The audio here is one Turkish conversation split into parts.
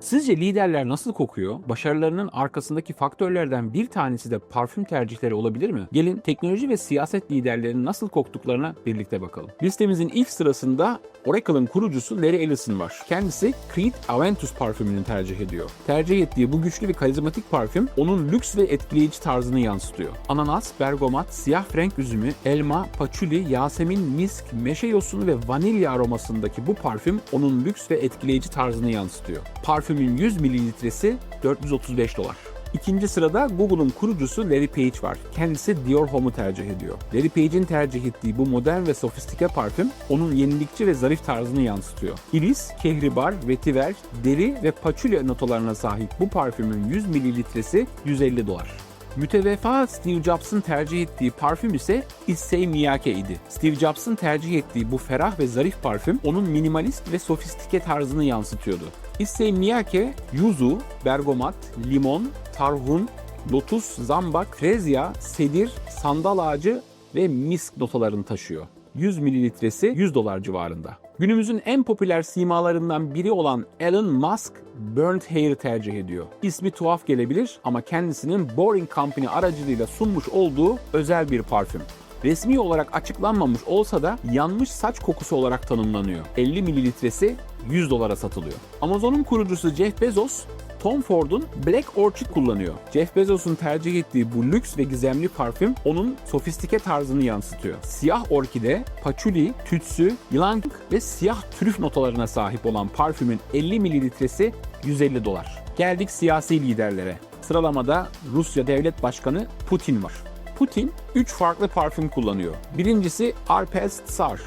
Sizce liderler nasıl kokuyor? Başarılarının arkasındaki faktörlerden bir tanesi de parfüm tercihleri olabilir mi? Gelin teknoloji ve siyaset liderlerinin nasıl koktuklarına birlikte bakalım. Listemizin ilk sırasında Oracle'ın kurucusu Larry Ellison var. Kendisi Creed Aventus parfümünü tercih ediyor. Tercih ettiği bu güçlü ve karizmatik parfüm onun lüks ve etkileyici tarzını yansıtıyor. Ananas, bergamat, siyah frenk üzümü, elma, patchouli, yasemin, misk, meşe yosunu ve vanilya aromasındaki bu parfüm onun lüks ve etkileyici tarzını yansıtıyor. Parfümün 100 mililitresi 435 dolar. İkinci sırada Google'un kurucusu Larry Page var. Kendisi Dior Home'u tercih ediyor. Larry Page'in tercih ettiği bu modern ve sofistike parfüm onun yenilikçi ve zarif tarzını yansıtıyor. Iris, kehribar, vetiver, deri ve patchouli notalarına sahip bu parfümün 100 mililitresi 150 dolar. Mütevefa Steve Jobs'ın tercih ettiği parfüm ise Issey Miyake idi. Steve Jobs'ın tercih ettiği bu ferah ve zarif parfüm onun minimalist ve sofistike tarzını yansıtıyordu. Issey Miyake, yuzu, bergamat, limon, tarhun, lotus, zambak, frezya, sedir, sandal ağacı ve misk notalarını taşıyor. 100 mililitresi 100 dolar civarında. Günümüzün en popüler simalarından biri olan Elon Musk Burnt Hair tercih ediyor. İsmi tuhaf gelebilir ama kendisinin Boring Company aracılığıyla sunmuş olduğu özel bir parfüm. Resmi olarak açıklanmamış olsa da yanmış saç kokusu olarak tanımlanıyor. 50 mililitresi 100 dolara satılıyor. Amazon'un kurucusu Jeff Bezos Tom Ford'un Black Orchid kullanıyor. Jeff Bezos'un tercih ettiği bu lüks ve gizemli parfüm onun sofistike tarzını yansıtıyor. Siyah orkide, paçuli, tütsü, yılan ve siyah trüf notalarına sahip olan parfümün 50 mililitresi 150 dolar. Geldik siyasi liderlere. Sıralamada Rusya Devlet Başkanı Putin var. Putin 3 farklı parfüm kullanıyor. Birincisi Arpels Tsar.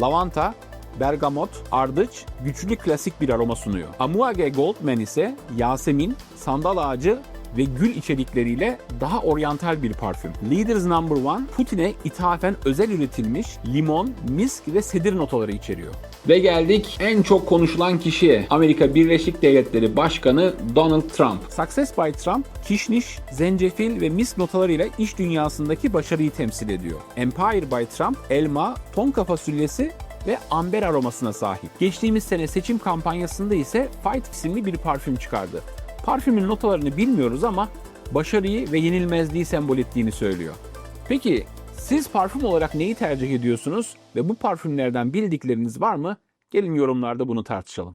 Lavanta, bergamot, ardıç, güçlü klasik bir aroma sunuyor. Amuage Goldman ise yasemin, sandal ağacı ve gül içerikleriyle daha oryantal bir parfüm. Leaders Number One, Putin'e ithafen özel üretilmiş limon, misk ve sedir notaları içeriyor. Ve geldik en çok konuşulan kişiye. Amerika Birleşik Devletleri Başkanı Donald Trump. Success by Trump, kişniş, zencefil ve misk notalarıyla iş dünyasındaki başarıyı temsil ediyor. Empire by Trump, elma, tonka fasulyesi ve amber aromasına sahip. Geçtiğimiz sene seçim kampanyasında ise Fight isimli bir parfüm çıkardı. Parfümün notalarını bilmiyoruz ama başarıyı ve yenilmezliği sembol ettiğini söylüyor. Peki siz parfüm olarak neyi tercih ediyorsunuz ve bu parfümlerden bildikleriniz var mı? Gelin yorumlarda bunu tartışalım.